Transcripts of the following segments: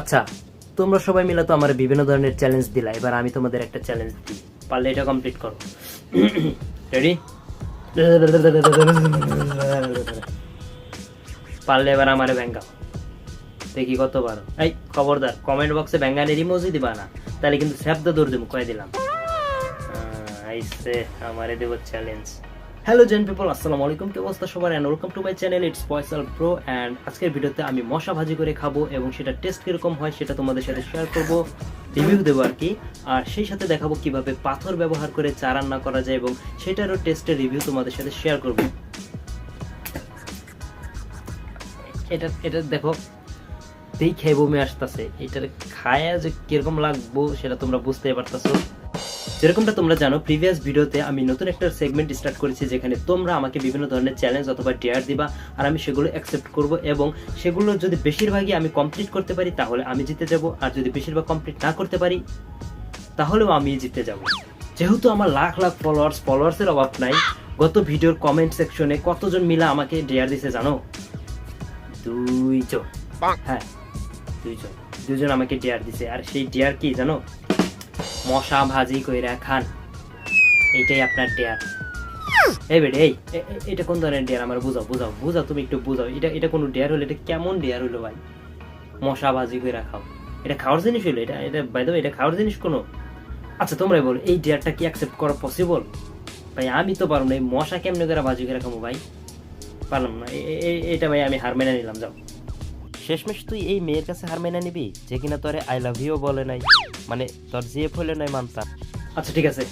আচ্ছা তোমরা সবাই মিলে তো আমার বিভিন্ন ধরনের চ্যালেঞ্জ দিলা, এবার আমি তোমাদের একটা চ্যালেঞ্জ দিই। পারলে এটা কমপ্লিট করো। রেডি পারলে এবার আমারে ব্যাঙ্গাও দেখি কত পারো এই, খবরদার কমেন্ট বক্সে ব্যাঙ্গানের ইমোজি দিবা না। তাহলে কিন্তু শব্দ দৌড় দেবো কয়ে দিলাম। আইসে, আমারে দেবো চ্যালেঞ্জ হ্যালো জেন পিপল আসসালামু আলাইকুম। কি অবস্থা সবার? And welcome to my channel it's পয়সাল pro and আজকের ভিডিওতে আমি মশা ভাজি করে খাব এবং সেটা টেস্ট কীরকম হয় সেটা তোমাদের সাথে শেয়ার করব রিভিউ দেবো আর কি। আর সেই সাথে দেখাবো কীভাবে পাথর ব্যবহার করে চা রান্না করা যায় এবং সেটারও টেস্টের রিভিউ তোমাদের সাথে শেয়ার করব। এটা এটা দেখো দেখে বমি আসতেছে। এটার খায়া যে কীরকম লাগবো সেটা তোমরা বুঝতে পারতেছো। যেরকমটা তোমরা জানো প্রিভিয়াস ভিডিওতে আমি নতুন একটা সেগমেন্ট স্টার্ট করেছি যেখানে তোমরা আমাকে বিভিন্ন ধরনের চ্যালেঞ্জ অথবা ডেয়ার দিবা আর আমি সেগুলো অ্যাকসেপ্ট করব এবং সেগুলো যদি বেশিরভাগই আমি কমপ্লিট করতে পারি তাহলে আমি জিতে যাব আর যদি বেশিরভাগ কমপ্লিট না করতে পারি তাহলেও আমি জিতে যাব। যেহেতু আমার লাখ লাখ ফলোয়ার্স ফলোয়ার্সের অভাব নাই গত ভিডিওর কমেন্ট সেকশনে কতজন মিলা আমাকে ডেয়ার দিছে জানো? দুইজন। হ্যাঁ দুইজন। দুজন আমাকে ডেয়ার দিছে আর সেই ডেয়ার কি জানো? মশা ভাজি কইরা খান। এইটাই আপনার ডেয়ার এই বেডে, এই এটা কোন ধরনের ডেয়ার আমার বুঝাও বুঝাও বুঝাও তুমি একটু বুঝাও। এটা এটা কোনো ডেয়ার হলো এটা কেমন ডেয়ার হলো ভাই? মশা ভাজি কইরা খাও। এটা খাওয়ার জিনিস হলো এটা এটা বাই দ্য এটা খাওয়ার জিনিস কোনো? আচ্ছা তোমরাই বলো, এই ডেয়ারটা কি অ্যাকসেপ্ট করা পসিবল ভাই, আমি তো পারব না, এই মশা কেমনে করে ভাজি করে খাব ভাই? পারলাম না এটা ভাই আমি হার মেনে নিলাম, যাও। শেষমেশ তুই এই মেয়ের কাছে হার মেনে নিবি যে কিনা তোরে আই লাভ ইউ বলে নাই। মানে তোর জিএফ হলে নাই মানতাম। আচ্ছা ঠিক আছে।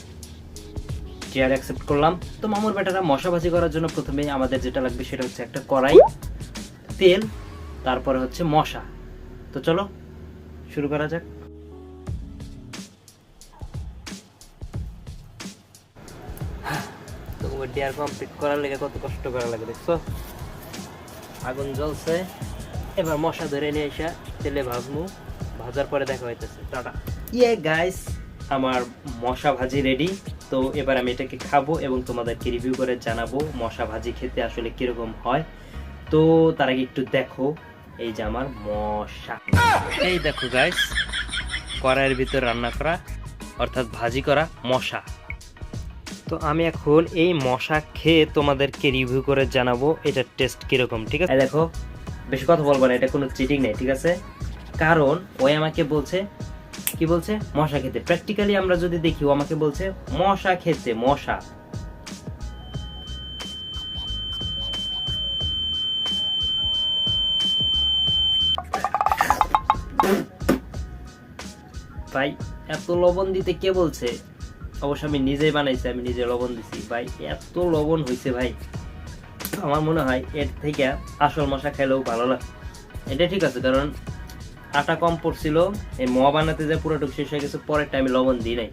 চেয়ার অ্যাকসেপ্ট করলাম। তো মামুর বেটারা মশা ভাজি করার জন্য প্রথমে আমাদের যেটা লাগবে সেটা হচ্ছে একটা কড়াই, তেল, তারপরে হচ্ছে মশা। তো চলো, শুরু করা যাক। তো ডিয়ার কমপ্লিট করার লেগে কত কষ্ট করা লাগে, দেখছ? আগুন জ্বলছে। এবার মশা ধরে নিয়ে এসে তেলে ভাজমু। ভাজার পরে দেখা হইতেছে। টাটা। ইয়ে গাইস আমার মশা ভাজি রেডি তো এবার আমি এটাকে খাব এবং তোমাদেরকে রিভিউ করে জানাব মশা ভাজি খেতে আসলে কীরকম হয়। তো তার আগে একটু দেখো এই যে আমার মশা। এই দেখো গাইস কড়াইয়ের ভিতর রান্না করা অর্থাৎ ভাজি করা মশা। তো আমি এখন এই মশা খেয়ে তোমাদেরকে রিভিউ করে জানাব এটার টেস্ট কীরকম ঠিক আছে? দেখো বেশি কথা বলব না, এটা কোনো চিটিং নেই, ঠিক আছে? কারণ ওই আমাকে বলছে, কি বলছে? মশা খেতে। প্র্যাকটিক্যালি আমরা যদি দেখি, ও আমাকে বলছে, মশা খেতে, মশা। ভাই, এত লবণ দিতে কে বলছে? অবশ্য আমি নিজেই বানাইছি, আমি নিজে লবণ দিছি। ভাই, এত লবণ হয়েছে ভাই। আমার মনে হয় এর থেকে আসল মশা খাইলেও ভালো লাগে। এটা ঠিক আছে, কারণ আটা কম পড়ছিল, এই মোয়া বানাতে যে পুরোটুক শেষ হয়ে গেছে, পরের টাইমে লবণ দিই নাই।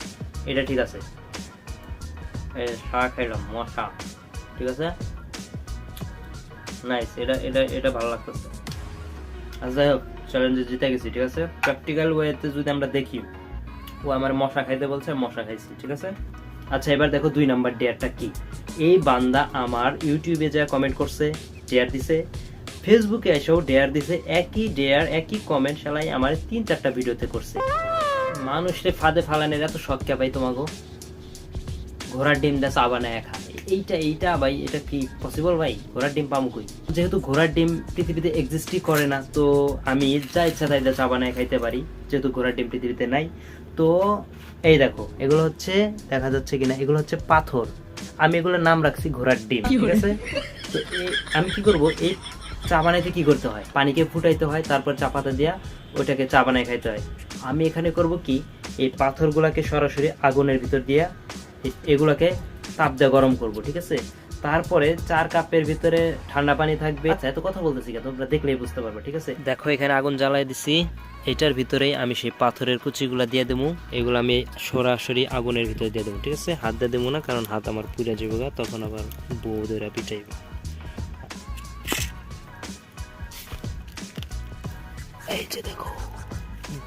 এটা ঠিক আছে। খাইলাম, মশা। ঠিক আছে? নাইস এটা এটা এটা ভালো লাগতেছে। যাই হোক চ্যালেঞ্জে জিতে গেছি, ঠিক আছে? প্র্যাকটিক্যাল ওয়েতে যদি আমরা দেখি, ও আমার মশা খাইতে বলছে, মশা খাইছি, ঠিক আছে? আচ্ছা এবার দেখো দুই নাম্বার ডেয়ারটা কি? এই বান্দা আমার ইউটিউবে যা কমেন্ট করছে ডেয়ার দিছে ফেসবুকে এসেও ডেয়ার দিছে, একই ডেয়ার একই কমেন্ট শালাই আমার তিন চারটা ভিডিওতে করছে। মানুষরে ফাঁদে ফালানের এত শখ কে ভাই তোমাকে ঘোড়ার ডিম দা চা বানায় খা এইটা এইটা ভাই, এটা কি পসিবল ভাই? ঘোড়ার ডিম পামু কই? যেহেতু ঘোড়ার ডিম পৃথিবীতে এক্সিস্টই করে না, তো আমি যা ইচ্ছা তাই চা বানায় খাইতে পারি, যেহেতু ঘোড়ার ডিম পৃথিবীতে নাই। তো এই দেখো এগুলো হচ্ছে দেখা যাচ্ছে কিনা এগুলো হচ্ছে পাথর। আমি এগুলোর নাম রাখছি ঘোড়ার ডিম ঠিক আছে? তো আমি কি করব এই চা বানাইতে কি করতে হয়? পানিকে ফুটাইতে হয় তারপর চা পাতা দিয়া ওইটাকে চা বানায় খাইতে হয়। আমি এখানে করব কি এই পাথরগুলাকে সরাসরি আগুনের ভিতর দিয়া এগুলোকে এগুলাকে তাপ দিয়ে গরম করব ঠিক আছে? তারপরে চার কাপের ভিতরে ঠান্ডা পানি থাকবে। আচ্ছা এত কথা বলতেছি কেন? তোমরা দেখলেই বুঝতে পারবে, ঠিক আছে? দেখো, এখানে আগুন জ্বালাই দিছি। এটার ভিতরেই আমি সেই পাথরের কুচিগুলা দিয়ে দেবো। এগুলো আমি সরাসরি আগুনের ভিতরে দিয়ে দেবো, ঠিক আছে? হাত দিয়ে দেবো না, কারণ হাত আমার পুড়ে যাবে তখন আবার বউ ধরে পিটাইবে। এই যে দেখো,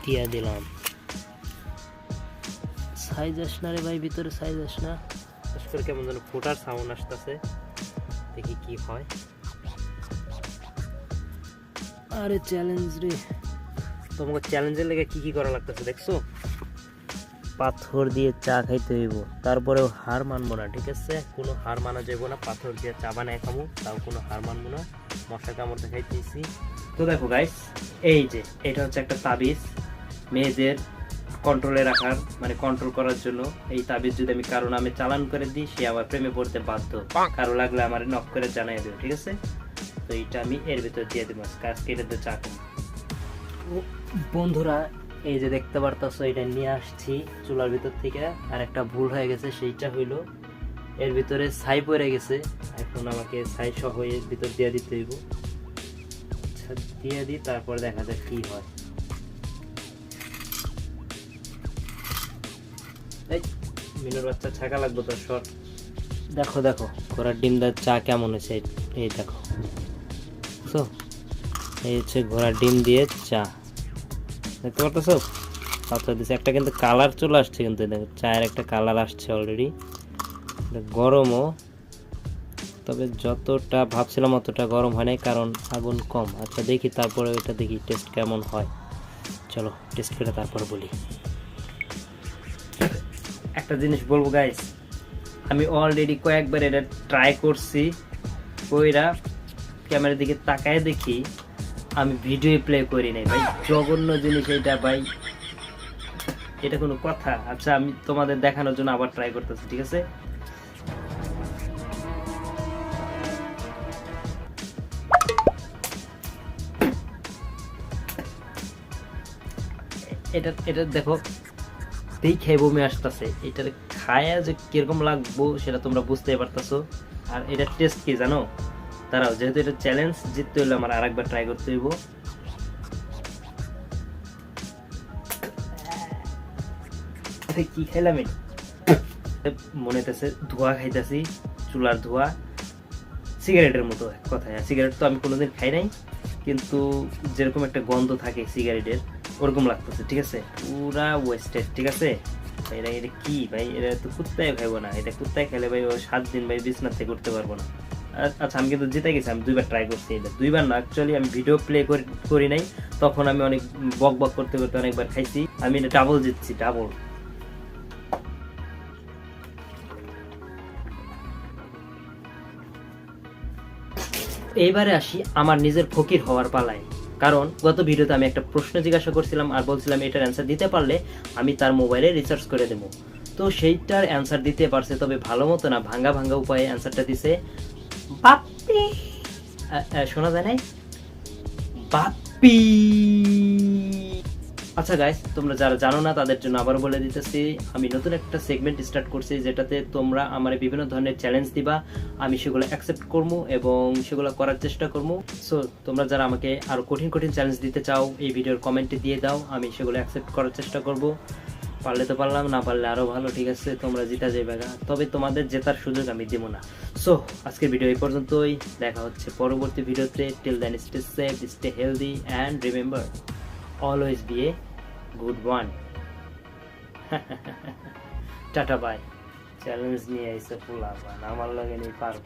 দিয়া দিলাম। সাইজ আস না রে ভাই, ভিতরে সাইজ আস না করে কেমন যেন ফোটার সাউন্ড আসতেছে। দেখি কি হয়। আরে চ্যালেঞ্জ রে। তোমাকে চ্যালেঞ্জের লেগে কি কি করা লাগতেছে দেখছ? পাথর দিয়ে চা খাইতে হইব, তারপরেও হার মানবো না, ঠিক আছে? কোনো হার মানা যাইব না, পাথর দিয়ে চা বানায় খাব তাও কোনো হার মানবো না। মশা কামড় দেখাইতেছি। তো দেখো গাইস এই যে, এটা হচ্ছে একটা তাবিজ, মেয়েদের কন্ট্রোলে রাখার মানে কন্ট্রোল করার জন্য এই তাবিজ যদি আমি কারও নামে চালান করে দিই সে আমার প্রেমে পড়তে বাধ্য। কারও লাগলে আমার নক করে জানাই দেবে ঠিক আছে? তো এইটা আমি এর ভিতর দিয়ে দেবো কাজ কেটে দিয়ে চা বন্ধুরা এই যে দেখতে পারতাছো এটা নিয়ে আসছি চুলার ভিতর থেকে আর একটা ভুল হয়ে গেছে সেইটা হইল এর ভিতরে ছাই পড়ে গেছে। এখন আমাকে ছাই সহ এর ভিতর দিয়ে দিতে হইব। আচ্ছা দিয়ে দিই তারপর দেখা যাক কি হয়। মিনুর বাচ্চা ছাকা লাগবে তো শর্ট দেখো দেখো, ঘোড়ার ডিমদার চা কেমন হয়েছে? এই- দেখো। বুঝছ? এই হচ্ছে ঘোড়ার ডিম দিয়ে চা। দেখতে পারতেছো? পাথর দিচ্ছে একটা কিন্তু কালার চলে আসছে কিন্তু দেখো, চায়ের একটা কালার আসছে অলরেডি গরমও, তবে যতটা ভাবছিলাম অতটা গরম হয় নাই, কারণ আগুন কম। আচ্ছা দেখি তারপরে ওইটা দেখি টেস্ট কেমন হয়। চলো টেস্ট করে তারপর বলি। একটা জিনিস বলব গাইস আমি অলরেডি কয়েকবার এটা ট্রাই করছি। কইরা ক্যামেরার দিকে তাকায় দেখি, আমি ভিডিও প্লে করি নাই, ভাই। জঘন্য জিনিস এটা ভাই। এটা কোনো কথা। আচ্ছা আমি তোমাদের দেখানোর জন্য আবার ট্রাই করতেছি, ঠিক আছে? এটা এটা দেখো দেখে বমি আসতেছে, এটার খায়া যে কীরকম লাগবো সেটা তোমরা বুঝতে পারতেছো। আর এটা টেস্ট কি জানো? তারাও যেহেতু এটা চ্যালেঞ্জ জিততে হলে আমার আরেকবার ট্রাই করতে হইব। কি খাইলাম? মনে হইতেছে ধোয়া খাইতেছি, চুলার ধোয়া। সিগারেটের মতো কথায় সিগারেট তো আমি কোনোদিন খাই নাই, কিন্তু যেরকম একটা গন্ধ থাকে সিগারেটের ওরকম লাগতেছে, ঠিক আছে? পুরা ওয়েস্টেড ঠিক আছে? এটা এটা কি ভাই? এটা তো কুত্তায় খাইবো না। এটা কুত্তায় খেলে ভাই, ও সাত দিন ভাই বিছনার থেকে করতে পারব না। আচ্ছা আমি কিন্তু জিতে গেছি, আমি দুইবার ট্রাই করছি এটা। দুইবার না অ্যাকচুয়ালি আমি ভিডিও প্লে করি নাই। তখন আমি অনেক বক বক করতে করতে অনেকবার খাইছি। আমি এটা ডাবল জিতছি ডাবল এইবারে আসি আমার নিজের ফকির হওয়ার পালায়। কারণ গত ভিডিওতে আমি একটা প্রশ্ন জিজ্ঞাসা করছিলাম আর বলছিলাম এটার অ্যান্সার দিতে পারলে আমি তার মোবাইলে রিচার্জ করে দেবো। তো সেইটার অ্যান্সার দিতে পারছে, তবে ভালো মতো না, ভাঙ্গা ভাঙ্গা উপায়ে অ্যান্সারটা দিছে বাপ্পি। শোনা যায় নাই? বাপ্পি। আচ্ছা গাইস তোমরা যারা জানো না, তাদের জন্য আবার বলে দিতেছি, আমি নতুন একটা সেগমেন্ট স্টার্ট করছি, যেটাতে তোমরা আমার বিভিন্ন ধরনের চ্যালেঞ্জ দিবা, আমি সেগুলো অ্যাকসেপ্ট করব এবং সেগুলো করার চেষ্টা করব সো তোমরা যারা আমাকে আরও কঠিন কঠিন চ্যালেঞ্জ দিতে চাও, এই ভিডিওর কমেন্টে দিয়ে দাও, আমি সেগুলো অ্যাকসেপ্ট করার চেষ্টা করব। পারলে তো পারলাম, না পারলে আরও ভালো, ঠিক আছে? তোমরা জিতা যাবে তবে তোমাদের জেতার সুযোগ আমি দেব না। সো আজকের ভিডিও এই পর্যন্তই। দেখা হচ্ছে পরবর্তী ভিডিওতে till then stay safe stay healthy and remember always be a good one tata bye challenge নিয়ে আইসে ফুলাবান আমার লগে নিয়ে পারব